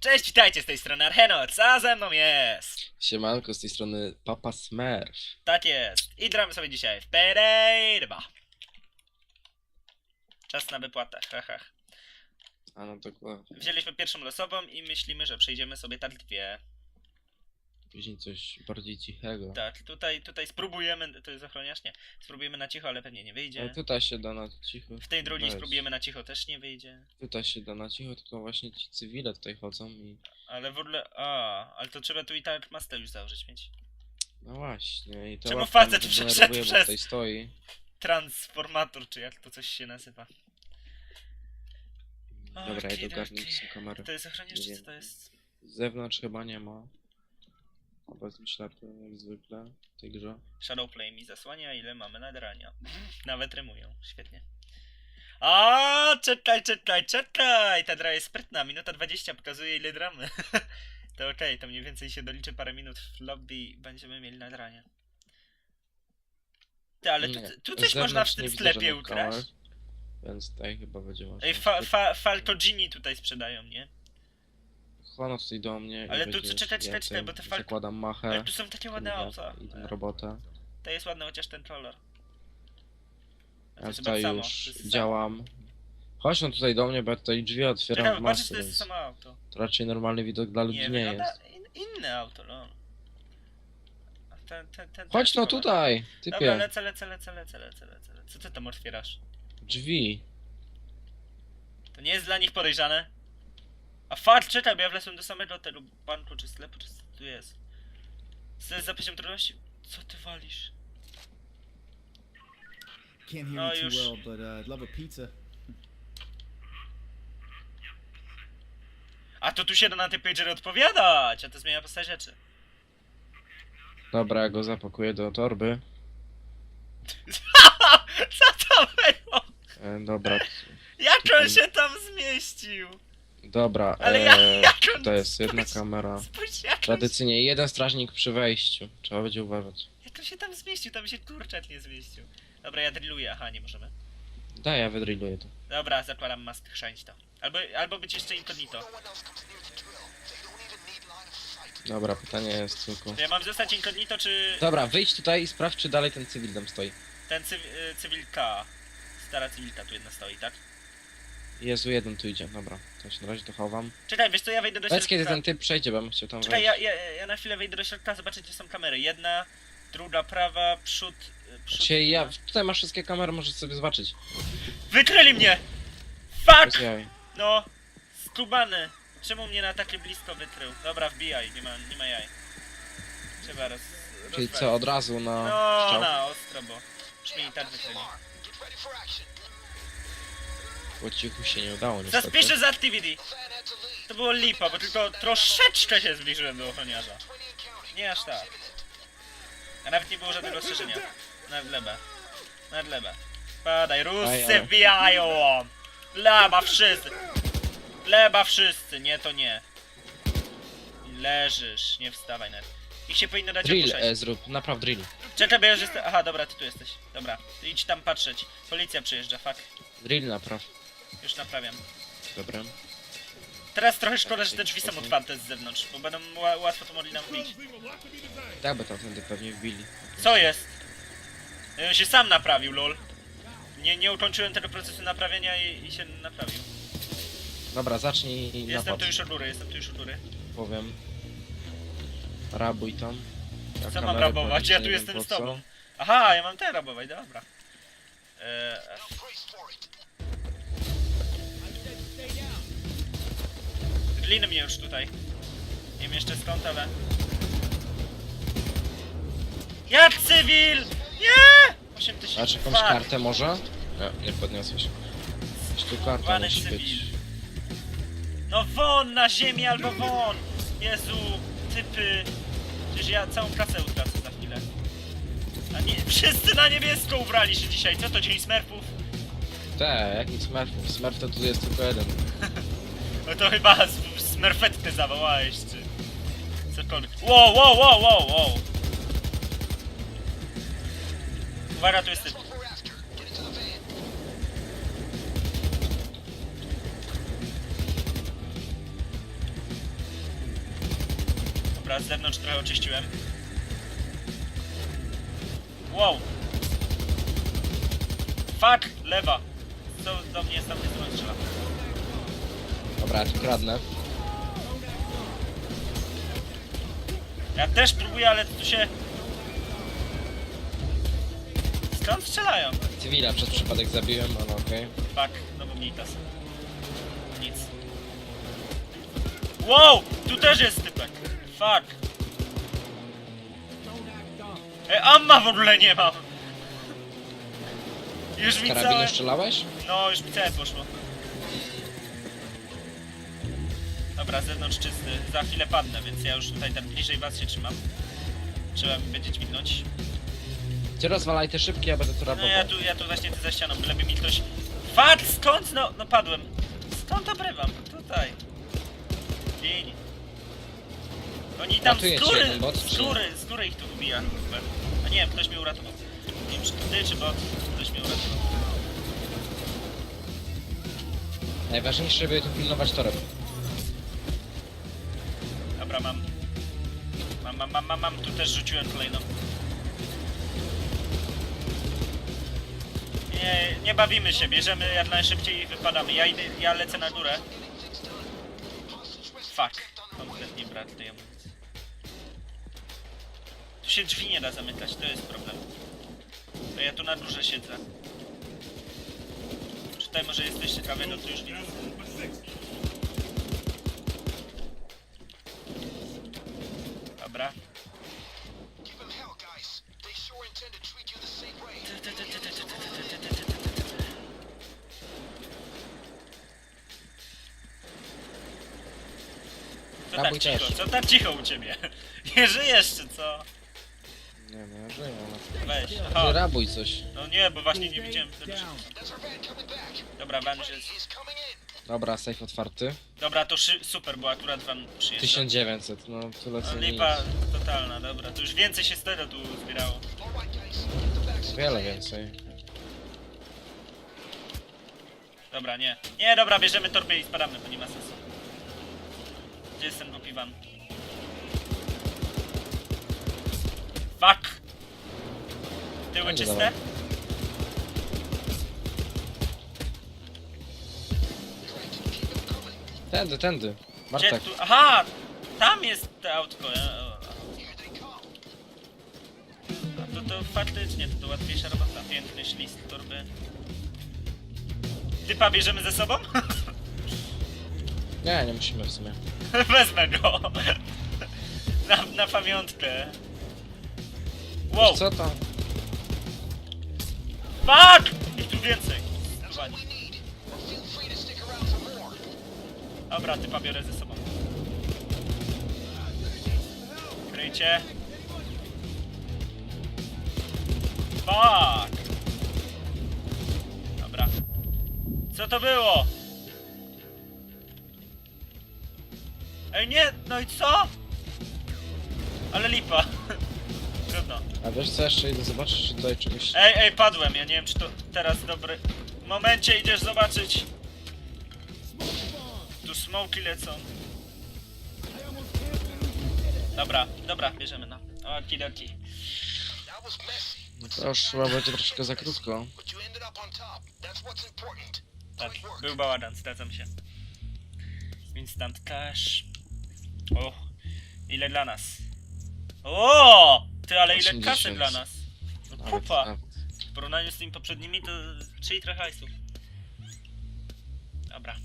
Cześć, witajcie z tej strony Archeno, co ze mną jest? Siemanko, z tej strony Papa Smurf. Tak jest. I gramy sobie dzisiaj w Pereira. Czas na wypłatę, haha. A no dokładnie. Wzięliśmy pierwszą losową i myślimy, że przejdziemy sobie tak dwie. Później coś bardziej cichego. Tak, tutaj, tutaj spróbujemy, to jest ochroniarz, nie. Spróbujemy na cicho, ale pewnie nie Ale wyjdzie. tutaj się da na cicho. W tej drugiej Weź. spróbujemy na cicho, też nie wyjdzie. Tutaj się da na cicho, tylko właśnie ci cywile tutaj chodzą i... Ale w ogóle, a, ale to trzeba tu i tak master już założyć mieć. No właśnie, i to Czemu łapka facet mnie przeszedł denerwuje, bo przez- tutaj stoi. Transformator, czy jak to coś się nazywa. Dobra, ja Okidoki. dogarnę są kamery. To jest ochroniarz, Nie czy co wiem. to jest? Z zewnątrz chyba nie ma. Obecnie ślepy, jak zwykle, w tej grze. Shadowplay mi zasłania, ile mamy nagrania. Nawet rymują, świetnie. A, czekaj, czekaj, czekaj! Ta dra jest sprytna, minuta 20 pokazuje ile dramy. to okej, to mniej więcej się doliczy parę minut w lobby i będziemy mieli nagranie. Ty, ale tu, Nie, tu coś można w tym widzę sklepie żadnych ukraść? Więc tutaj chyba będzie można. Ej, fa, fa, Falcogini tutaj sprzedają, nie? Chłano tutaj do mnie. i Ale tu- będzie czekaj, czekaj, ja czekaj, tym bo te fal- Zakładam machę. Ale tu są takie ładne idę- auta. Idę robotę. To jest ładny chociaż ten kolor. A to Ja chyba tutaj samo, już jest samo. działam. Chodź no tutaj do mnie, bo ja tutaj drzwi otwieram Czekaj, w patrz, masce, to jest więc samo auto. to raczej normalny widok dla ludzi Nie, nie, wygląda jest. in, inne auto, no. A Ten, ten, ten, Chodź no tutaj, Dobra, typie. lecę, lecę, lecę, lecę, lecę, lecę. Co ty tam otwierasz? Drzwi. To nie jest dla nich podejrzane? A fakt, czekaj, bo ja wlesłem do samego tego banku czy sklepu, czy co tu jest? Co to jest za poziom trudności? Co ty walisz? Can't hear No me too już. well, but uh, I'd love a pizza. A to tu się da na tej pagery odpowiadać, a to zmienia postać rzeczy. Dobra, ja go zapakuję do torby. Co to było? E, dobra, Jak on się tam zmieścił? Dobra. Ale ja- E, jak on- to jest jedna kamera. Spójrz jak on, Tradycyjnie jeden strażnik przy wejściu. Trzeba będzie uważać. jak on się tam zmieścił, tam się kurczak nie zmieścił. Dobra, ja drilluję, aha, nie możemy. Daj, ja wydrilluję to. Dobra, zakładam mask, chrzanić to. Albo, albo być jeszcze incognito. Dobra, pytanie jest tylko... To ja mam zostać incognito, czy Dobra, wyjdź tutaj i sprawdź, czy dalej ten cywil tam stoi. ten cyw y, cywilka, stara cywilka tu jedna stoi, tak? Jezu, jeden tu idzie, dobra. To się na razie to chowam. Czekaj, wiesz co, ja wejdę do Powiedz, kiedy środka. ten typ przejdzie, bo bym chciał tam Czekaj, wejść. ja, ja, ja na chwilę wejdę do środka, zobaczę gdzie są kamery. Jedna, druga, prawa, przód, y, przód. Znaczy, ja tutaj masz wszystkie kamery, możesz sobie zobaczyć. Wykryli mnie! Fuck! Jaj. No, skubany. Czemu mnie na takie blisko wykrył? Dobra, wbijaj, nie ma, nie ma jaj. Trzeba roz... Czyli rozwalić. co, od razu na No, strzał? na ostro, bo już mnie i tak wykryli. Po cichu się nie udało niestety. Suspicious activity! To było lipa, bo tylko troszeczkę się zbliżyłem do ochroniarza. Nie aż tak. A nawet nie było żadnego ostrzeżenia. Na glebę. Na glebę. Padaj, Aj, Ruscy ale- wbijają! Gleba wszyscy! Gleba wszyscy, nie to nie. Leżysz, nie wstawaj nawet. Ich się powinno dać Drill opuszczać. e, zrób, napraw drill. Czekaj, bo ja już jestem... Aha, dobra, ty tu jesteś. Dobra, ty idź tam patrzeć. Policja przyjeżdża, fuck. Drill napraw. Już naprawiam. Dobra. Teraz trochę szkoda, że te drzwi są otwarte z zewnątrz, bo będą ła- łatwo to mogli nam wbić. Tak by tamtędy pewnie wbili. Co jest? On się sam naprawił, lol. Nie, nie ukończyłem tego procesu naprawienia i, i się naprawił. Dobra, zacznij Jestem napad. tu już od góry, jestem tu już od góry. Powiem. Rabuj tam. Ja Co mam kamerę rabować? Ja nie tu wiem jestem po z co. tobą. Aha, ja mam ten rabować, dobra. Eee, Gliny mnie już tutaj. Nie wiem jeszcze skąd, ale... Jak cywil! Nie! 8 tysięcy. Masz jakąś fuck. kartę może? Nie, nie podniosłeś. Jakąś tu karta musi cywil. być. No won na ziemię albo won! Jezu, typy. Przecież ja całą klasę utracę za chwilę. A nie, wszyscy na niebiesko ubrali się dzisiaj. Co to, dzień smurfów? Te, jaki smurf? Smurf to tu jest tylko jeden. No to chyba s- smurfetkę zawołałeś, czy... Cokolwiek. Wow, wow, wow, wow, wow! Uwaga, tu jest typ. Dobra, z zewnątrz trochę oczyściłem. Wow! Fuck! Lewa! Co do mnie z tamtej strony strzela? Dobra, kradnę. Ja też próbuję, ale tu się... Skąd strzelają? Cywila przez przypadek zabiłem, ale okej. Fuck, no bo mitas. Nic. Wow! Tu też jest typek! Fuck! E, amma w ogóle nie mam! Już mi Karabinem całe... strzelałeś? No, już mi całe poszło. Dobra, zewnątrz czysty. Za chwilę padnę, więc ja już tutaj tam bliżej was się trzymam. Trzeba mi będzie dźwignąć. Ty rozwalaj te szybkie, ja będę tu No rapował. ja tu, ja tu właśnie tu za ścianą, byleby mi ktoś... Fuck! Skąd? No, no padłem. Skąd obrywam? Tutaj. Gin. Oni tam z cię góry, jeden bot, z czy- góry, z góry ich tu ubija. Super. A nie wiem, ktoś mnie uratował. Nie wiem, czy to ty, czy bot. Ktoś mnie uratował. Najważniejsze, żeby tu pilnować torem. Dobra, mam. Mam, mam, mam, mam. Tu też rzuciłem kolejną. Nie, nie bawimy się, bierzemy jak najszybciej i wypadamy. Ja idę, ja lecę na górę. Fuck. Kompletnie brak tej amunicji. Tu się drzwi nie da zamykać, to jest problem. To ja tu na górze siedzę. Czy tutaj może jesteście prawie, no to już widzę. Co tak Rabuj cicho? też. Co tak cicho u ciebie? Nie żyjesz czy co? Nie no, ja żyję. Weź. Ty Aha. rabuj coś. No nie, bo właśnie nie widziałem. Back. Dobra, in. Dobra, safe otwarty. Dobra, to szy- super, bo akurat van przyjeżdża. 1900, no tyle No, co nic. lipa totalna, dobra. To już więcej się z tego tu zbierało. Wiele więcej. Dobra, nie. Nie, dobra, bierzemy torbę i spadamy, to nie ma sensu. Gdzie jest ten głupi van? Fuck! Tyły Będzie czyste? dobra. Tędy, tędy. Gdzie Bartek, tu? Aha! Tam jest to autko. Ja, faktycznie, to, to łatwiejsza robota. Piękny ślist torby. Typa bierzemy ze sobą? nie, nie musimy w sumie. Wezmę go. Na, na pamiątkę. Wow! Wiesz co tam? Fuck! Ich tu więcej. For more. Dobra, typa biorę ze sobą. Kryjcie. Co to było? Ej, nie! No i co? Ale lipa. Trudno. A wiesz co, jeszcze idę zobaczyć, czy tutaj czegoś... Ej, ej, padłem. Ja nie wiem, czy to teraz dobry momencie idziesz zobaczyć. Tu smoki lecą. Dobra, dobra, bierzemy no. Okidoki. To już chyba będzie troszkę za krótko. But you ended up on top. That's what's important. Tak, był bałagan, zgadzam się. Instant cash. O, ile dla nas? O! Ty, ale ile kasy 80. dla nas? No Nawet- kupa. nawet. W porównaniu z tymi poprzednimi to 3 litre hajsów. Dobra.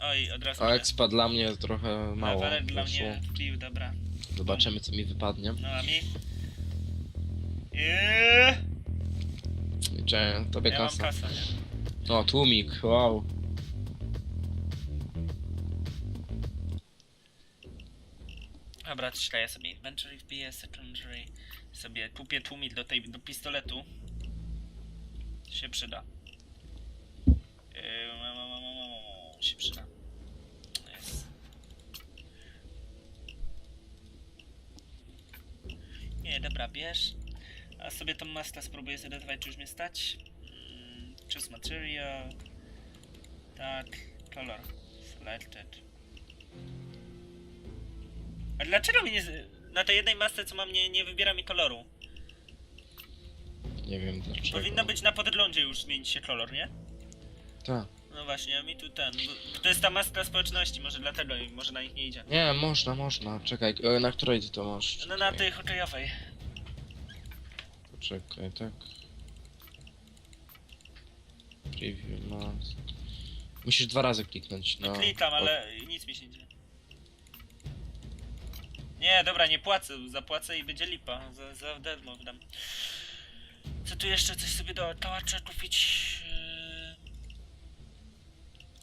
Oj, od razu. A expa dla mnie trochę mało Levelek dla wyszło. mnie wbił, dobra. Zobaczymy co mi wypadnie. No a mi? Eee, Liczę, tobie ja mam kasa. kasę, nie? O, tłumik, wow. Dobra, czekaj, ja sobie inventory wbiję, secondary. Sobie kupię tłumik do tej, do pistoletu. Się przyda. Yy, ma- ma- ma- ma- ma- ma- się przyda. Jest. Nie, dobra, bierz. A sobie tą maskę spróbuję zdecydować, czy już mnie stać. Mm, choose material. Tak, color. Selected. A dlaczego mi nie... z- Na tej jednej masce, co mam, nie, nie wybiera mi koloru? Nie wiem dlaczego. Powinno być na podglądzie już zmienić się kolor, nie? Tak. No właśnie, a mi tu ten... bo- To jest ta maska społeczności, może dlatego i może na nich nie idzie. Nie, można, można. Czekaj, e, na której ty to masz? No na Czekaj, tej hokejowej. Czekaj, tak. Preview mask. Musisz dwa razy kliknąć. No No, klikam, ale nic mi się nie dzieje. Nie, dobra, nie płacę. Zapłacę i będzie lipa. Za, za darmo wydam. Co tu jeszcze? Coś sobie do tałacza kupić?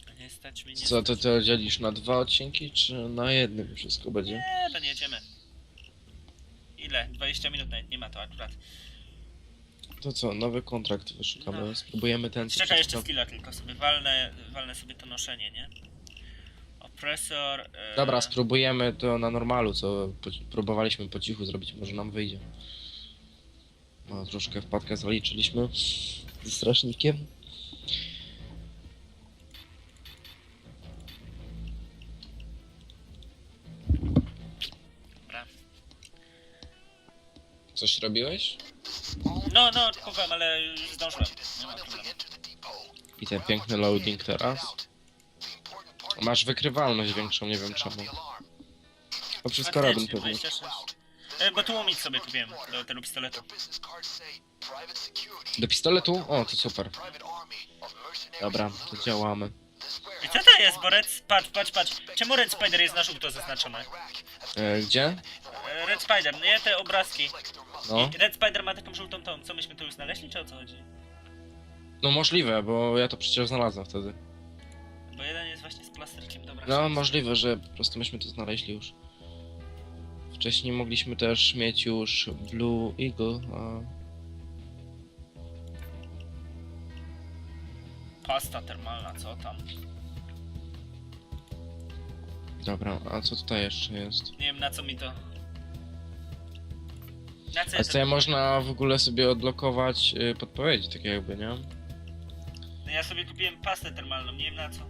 Yy... Nie stać mnie, nie Co, to ty dzielisz na dwa odcinki, czy na jednym wszystko będzie? Nie, to nie jedziemy. Ile? 20 minut nawet nie ma to akurat. To co, nowy kontrakt wyszukamy. No. Spróbujemy ten co Czekaj, jeszcze przeczytał. skilla tylko sobie. Walnę, walnę sobie to noszenie, nie? Opresor. Yy... Dobra, spróbujemy to na normalu, co po, próbowaliśmy po cichu zrobić, może nam wyjdzie. No, troszkę wpadkę zaliczyliśmy ze strażnikiem. Dobra. Coś robiłeś? No, no, kupowałem, ale już zdążyłem. Nie ma problemu. I ten piękny loading teraz. Masz wykrywalność większą, nie wiem czemu. To przez karabin Faktycznie, pewnie. 26. E, bo tłumić sobie kupiłem do tego pistoletu. Do pistoletu? O, to super. Dobra, to działamy. I co to jest, bo Red... Patrz, patrz, patrz. Czemu Red Spider jest na żółto zaznaczone? E, gdzie? E, Red Spider, nie te obrazki. No. Red Spider ma taką żółtą tą. Co myśmy tu już znaleźli, czy o co chodzi? No możliwe, bo ja to przecież znalazłem wtedy. Bo jeden jest właśnie z plasterkiem, dobra. No możliwe, że po prostu myśmy to znaleźli już. Wcześniej mogliśmy też mieć już Blue Eagle, a... Pasta termalna, co tam? Dobra, a co tutaj jeszcze jest? Nie wiem na co mi to... Na co A ja można w ogóle sobie odblokować y, podpowiedzi, tak jakby, nie? No ja sobie kupiłem pastę termalną, nie wiem na co.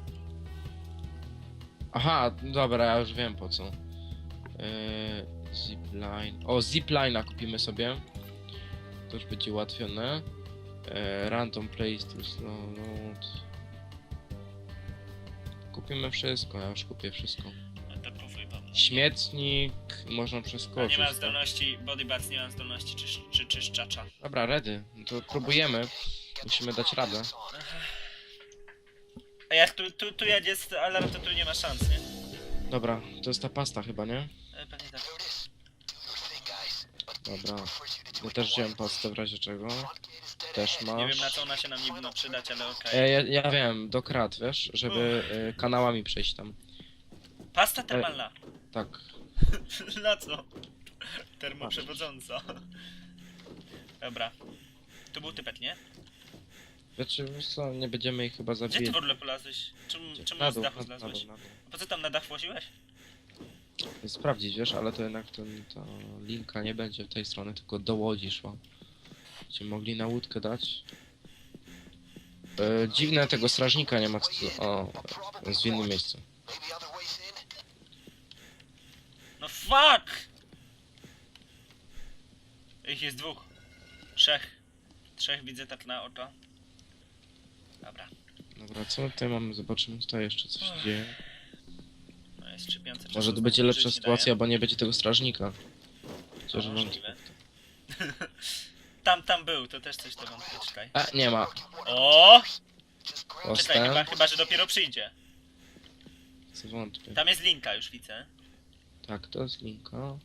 Aha, dobra, ja już wiem po co. Yy, zipline. O, ziplina kupimy sobie. To już będzie ułatwione. Yy, random place to slow load. Kupimy wszystko, ja już kupię wszystko. Śmietnik można A przeskoczyć. nie mam tak? zdolności, body bats nie mam zdolności czysz, czy czyszczacza. Dobra, ready. No to próbujemy. Musimy dać radę. A jak tu, tu, tu jak jest alarm, to tu nie ma szans, nie? Dobra, to jest ta pasta chyba, nie? E, Pewnie tak. Dobra. Ja też wziąłem pastę w razie czego. Też masz. Nie wiem na co ona się nam nie przydać, ale okej. E, ja, ja wiem, do krat, wiesz, żeby e, kanałami przejść tam. Pasta termalna. Tak. na co? Termoprzewodząca. Dobra. Tu był typek, nie? Wiecie, wiesz co, nie będziemy ich chyba Gdzie ty zabijać. w ogóle polazłeś? Czemu, czemu z dachu na, zlazłeś? dół, na dół. Po co tam na dach właziłeś? Sprawdzić, wiesz, ale to jednak ten, to linka nie będzie w tej strony, tylko do łodzi szła. Ci mogli na łódkę dać. E, dziwne, tego strażnika nie ma. co- O, jest w innym miejscu. No fuck! Ich jest dwóch. Trzech. Trzech widzę tak na oto. Dobra. Dobra, co my tutaj mamy? Zobaczymy tutaj jeszcze coś się dzieje. No jest szczypiące. Może to będzie znowu lepsza sytuacja, bo nie będzie tego strażnika. Chociaż No, wątpię. możliwe. tam, tam był, to też coś to wątpię, czekaj. A, nie ma. O! Czekaj, chyba, Postęp. chyba, że dopiero przyjdzie. Co wątpię. Tam jest linka, już widzę. Tak, to jest linka.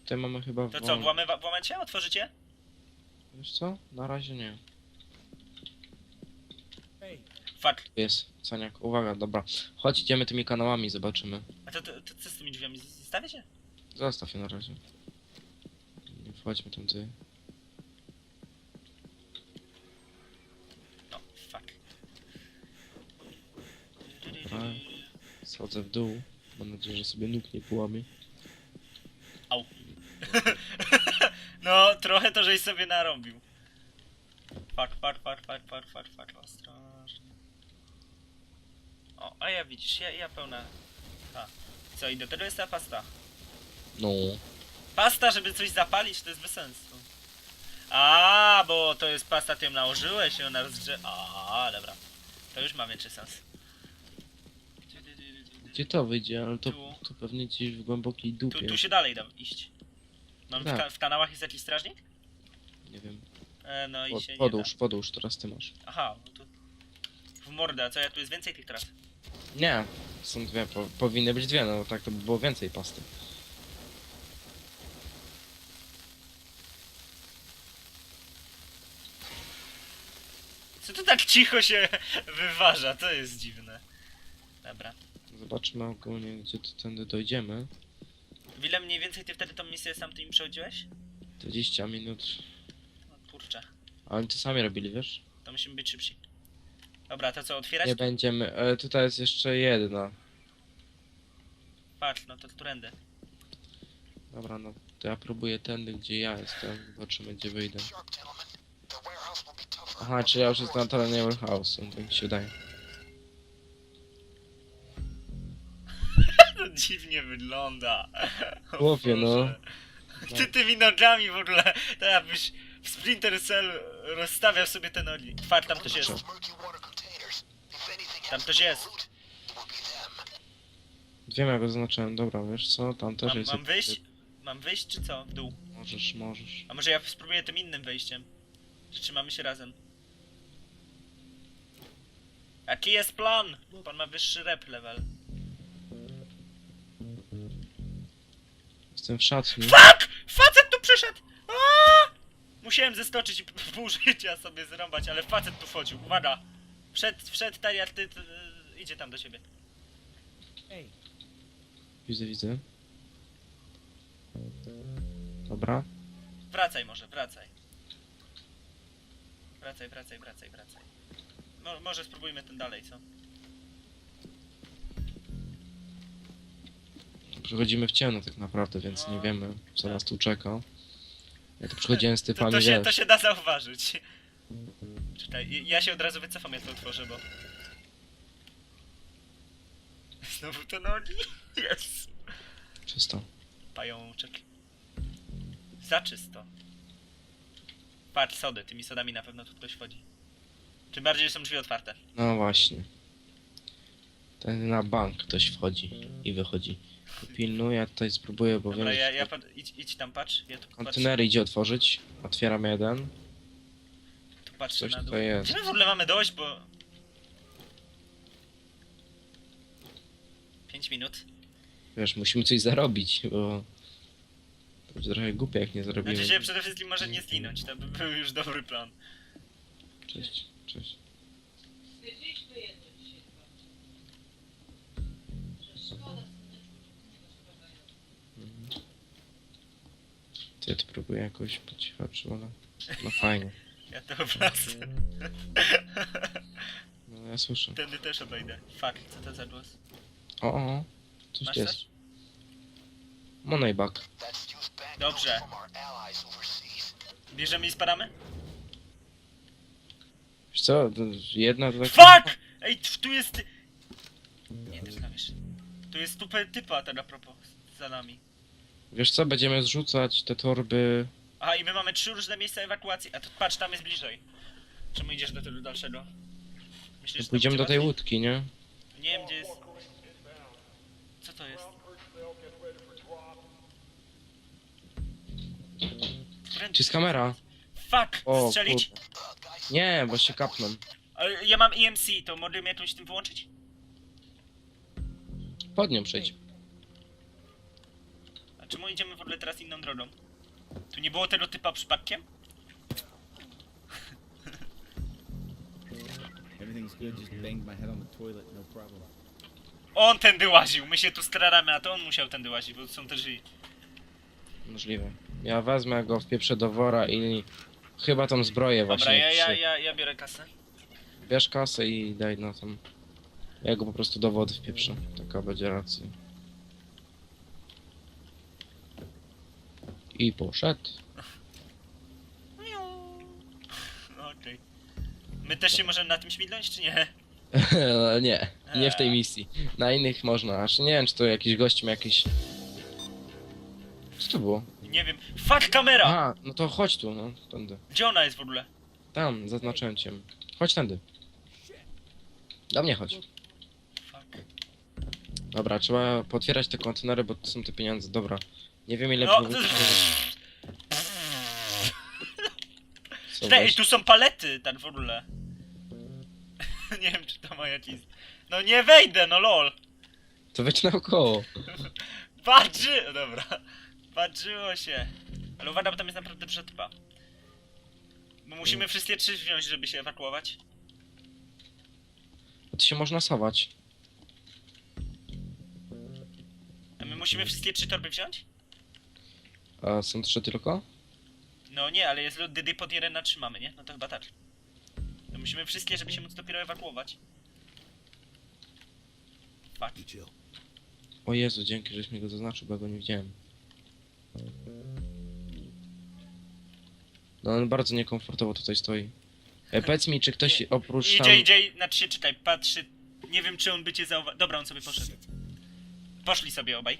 Tutaj mamy chyba To co, włamywa, włamacie? Otworzycie? Wiesz co? Na razie nie. Fuck. Tu Jest, Caniak. Uwaga, dobra. Chodź, idziemy tymi kanałami, zobaczymy. A to, to, to co z tymi drzwiami? Zostawicie? Zostaw je na razie. Nie wchodźmy tam ty. No, fuck. Dobra. Schodzę w dół. Mam nadzieję, że sobie nóg nie połamie. Au. no, trochę to żeś sobie narobił. Fuck, fuck, fuck, fuck, fuck, fuck, fuck, ostrożnie. O, a ja widzisz, ja, ja pełna... A, co, i do tego jest ta pasta. No. Pasta, żeby coś zapalić, to jest bez sensu. A, bo to jest pasta, ty ją nałożyłeś i ona rozgrze... A, dobra. To już ma większy sens. Gdzie to wyjdzie? Ale to, Tu. to pewnie gdzieś w głębokiej Tu, dupie. tu się dalej da iść. Mam w, Tak. ka w kanałach jest jakiś strażnik? Nie wiem. E, no i Pod, się podłóż, podłóż, teraz ty masz. Aha, no tu... W mordę, a co ja tu jest więcej tych tras? Nie, są dwie, po, powinny być dwie, no tak to by było więcej pasty. Co tu tak cicho się wyważa? To jest dziwne. Dobra. Zobaczmy ogólnie, gdzie tu tędy dojdziemy. W ile mniej więcej ty wtedy tą misję sam tymi przechodziłeś? 20 minut. No kurczę. A oni to sami robili, wiesz? To musimy być szybsi. Dobra, to co, otwierać? Nie będziemy. E, tutaj jest jeszcze jedna. Patrz, no to którędy. Dobra, no to ja próbuję tędy, gdzie ja jestem. Zobaczymy, gdzie wyjdę. Aha, czy ja już jestem na terenie warehouse, tak mi się wydaje. Dziwnie wygląda. Chłopie, no. Boże. Ty tymi nogami w ogóle, to jakbyś w Splinter Cell rozstawiał sobie te nogi. Fakt, tam ktoś jest. Tam ktoś jest. Wiem jak go zaznaczyłem, dobra, wiesz co? Tam też Mam, jest. mam wyjść? Mam wyjść czy co? W dół. Możesz, możesz. A może ja spróbuję tym innym wejściem? Czy trzymamy się razem? Jaki jest plan? Pan ma wyższy rep level. Jestem w szatni. Fuck! Facet tu przyszedł! Aaaa! Musiałem zestoczyć i p- pół życia sobie zrąbać, ale facet tu wchodził. Uwaga! Wszedł, wszedł tak jak ty, ty, idzie tam do ciebie. Widzę, widzę. Dobra. Wracaj może, wracaj. Wracaj, wracaj, wracaj, wracaj. Mo może spróbujmy ten dalej, co? Przechodzimy w ciemno tak naprawdę, więc nie No. wiemy, co nas tu czeka. Ja tu przychodziłem z To, typami, to, się, wiesz. to się da zauważyć. Czekaj, ja się od razu wycofam, jak to otworzę, bo... Znowu te nogi? Jest. Czysto. Pajączek. Za czysto. Patrz, sody. Tymi sodami na pewno tu ktoś wchodzi. Tym bardziej, że są drzwi otwarte. No właśnie. Ten na bank ktoś wchodzi i wychodzi. Pilnuję, ja tutaj spróbuję, bo Dobra, wiem, ja, że ja pat- idź, idź tam, patrz. Ja tu patrzę, kontenery idzie otworzyć. Otwieram jeden. tu patrzę Coś na dół. tutaj jest. Gdzie my w ogóle mamy dojść, bo... 5 minut. Wiesz, musimy coś zarobić, bo... To będzie trochę głupie, jak nie. Znaczy się przede wszystkim może nie zginąć, to by był już dobry plan. Cześć, cześć. Próbuję jakoś po cichaczu, ale... No fajnie. Ja to wlazę. No ja słyszę. Tędy też obejdę. Fuck, co to za głos? O, o, coś Masz jest. coś? Banknotes Dobrze. Bierzemy i spadamy? Wiesz co, to jedna to tak... Fuck! Ej, t- tu jest... Nie, też wiesz. Tu jest tupę typa a propos, za nami. Wiesz co, będziemy zrzucać te torby... Aha, i my mamy trzy różne miejsca ewakuacji. A to patrz, tam jest bliżej. Czemu idziesz do tego dalszego? Myślisz, że Pójdziemy do tej łatwiej? łódki, nie? Nie wiem, gdzie jest... Co to jest? Którędy? Czy jest kamera? Fuck! O, Strzelić? kurde. Nie, bo się kapną. Ale ja mam EMC, to możemy jakąś tym wyłączyć? Pod nią przejdź. Czemu idziemy w ogóle teraz inną drogą? Tu nie było tego typa przypadkiem? Everything's good. Just banged my head on the toilet. No problem. On tędy łaził, my się tu staramy, a to on musiał tędy łazić, bo są te drzwi. Możliwe. Ja wezmę go, wpieprzę do wora i... Chyba tą zbroję Dobra, właśnie. ja, ja, przy- ja, ja biorę kasę. Bierz kasę i daj na tą... Ja go po prostu do wody wpieprzę. Taka będzie racja. I poszedł. Okej. My też się możemy na tym śmignąć, czy nie? nie, nie w tej misji. Na innych można, aż nie wiem czy to jakiś gość ma jakieś... Co to było? Nie wiem. Fuck kamera! A, no to chodź tu, no, tędy. Gdzie ona jest w ogóle? Tam, zaznaczyłem cię. Chodź tędy. Do mnie chodź. Fuck. Dobra, trzeba potwierać te kontenery, bo to są te pieniądze, dobra. Nie wiem ile No, było- Co Ej, tu są palety, tak w ogóle. nie wiem, czy to moja list. No nie wejdę, no lol. To wejdź naokoło. Patrzy... o, Dobra. Patrzyło się. Ale uwaga, bo tam jest naprawdę przetypa. Bo musimy wszystkie trzy wziąć, żeby się ewakuować. To się można sować. A my musimy wszystkie trzy torby wziąć? A są trzy tylko? No nie, ale jest lód dydy pod jeden na trzy mamy, nie? No to chyba tak. To musimy wszystkie, żeby się móc dopiero ewakuować. Fuck. O Jezu, dzięki, żeś mi go zaznaczył, bo ja go nie widziałem. No on bardzo niekomfortowo tutaj stoi. E, powiedz mi, czy ktoś Nie, oprócz Idzie, tam... idzie, znaczy się czytaj, patrzy. Nie wiem, czy on by cię zauważył. Dobra, on sobie poszedł. Poszli sobie obaj.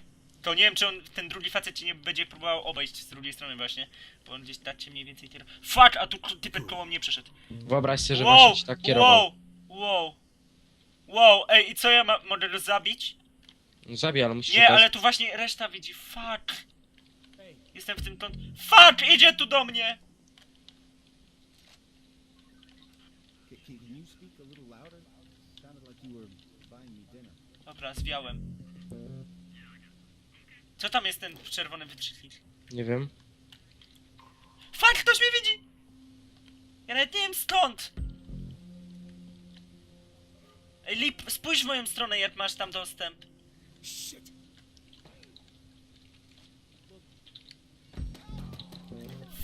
To nie wiem, czy on, ten drugi facet ci nie będzie próbował obejść z drugiej strony właśnie. Bo on gdzieś dacie mniej więcej tyle. Fuck, a tu typek koło mnie przeszedł. Wyobraź sobie, że Wow, właśnie ci tak kierował. wow, wow. Wow, ej, i co ja ma, mogę go zabić? Zabij, ale musisz Nie, się ale tu właśnie reszta widzi. Fuck. Jestem w tym ton... Fuck, idzie tu do mnie! Can, can can you speak a little louder? Sounded like you were buying me dinner. Dobra, zwiałem. Co tam jest ten czerwony wytrzyknik? Nie wiem. Fuck, ktoś mnie widzi! Ja nawet nie wiem skąd! Ej, Lip, spójrz w moją stronę, jak masz tam dostęp.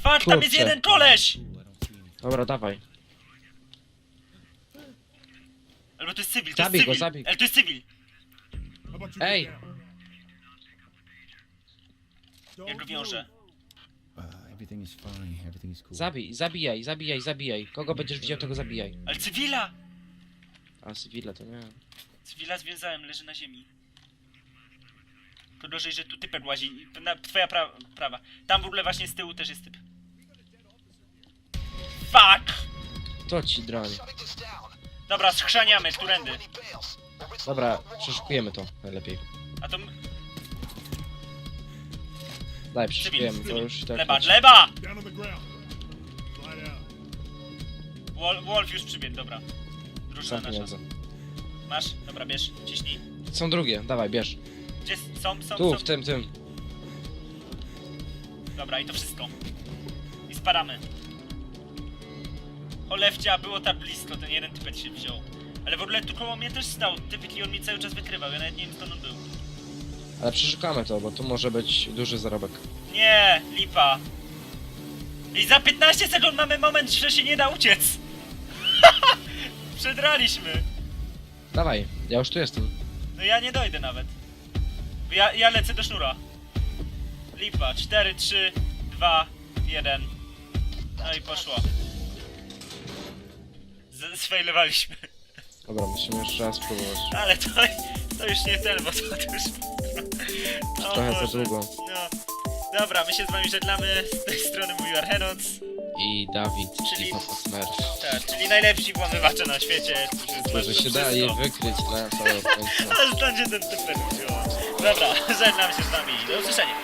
Fuck, tam jest Kurczę. jeden koleś! Dobra, dawaj. Albo to jest cywil, to Zabij jest go, cywil. zabij. Ej, to jest cywil. Ej! Ja go wiążę. Uh, everything is fine. Everything is cool. Zabij, zabijaj, zabijaj, zabijaj. Kogo będziesz widział, tego zabijaj. Ale cywila! A cywile to nie. Cywila związałem, leży na ziemi. To gorzej, że tu typek łazi. Na, twoja pra prawa. Tam w ogóle właśnie z tyłu też jest typ. Fuck! To ci down. Dobra, schrzaniamy, którędy. Dobra, przeszukujemy to najlepiej. A to... m- Daj, Cywil, cywil. już tak... Gleba, leci. gleba! Down on the ground. Slide out. Wol Wolf już przybiegł, dobra. Drużyna Są nasza. pieniądze. Masz? Dobra, bierz, ciśnij. Są drugie, dawaj, bierz. Gdzie s- są, są, Tu, są? w tym, tym. Dobra, i to wszystko. I spadamy. Cholewcia, było tak blisko, ten jeden typek się wziął. Ale w ogóle tu koło mnie też stał typek i on mnie cały czas wykrywał, ja nawet nie wiem skąd on był. Ale przeszukamy to, bo tu może być duży zarobek. Nie, lipa. I za 15 sekund mamy moment, że się nie da uciec. Przedraliśmy. Dawaj, ja już tu jestem. No ja nie dojdę nawet. Ja, ja lecę do sznura. Lipa, 4, 3, 2, 1. No i poszło. Z- Sfejlowaliśmy. Dobra, musimy jeszcze raz spróbować. Ale to, to już nie ten, bo to, to już... O Trochę za Boże. długo. No. Dobra, my się z wami żegnamy. Z tej strony mówił Archenoc. I Dawid, Czyli- czyli Papa Smurf. Tak, czyli najlepsi włamywacze na świecie. którzy To, że zmarszczą się da je wszystko. wykryć na całe końcu. Ale stąd się ten wziął. Dobra, żegnam się z wami. Do usłyszenia.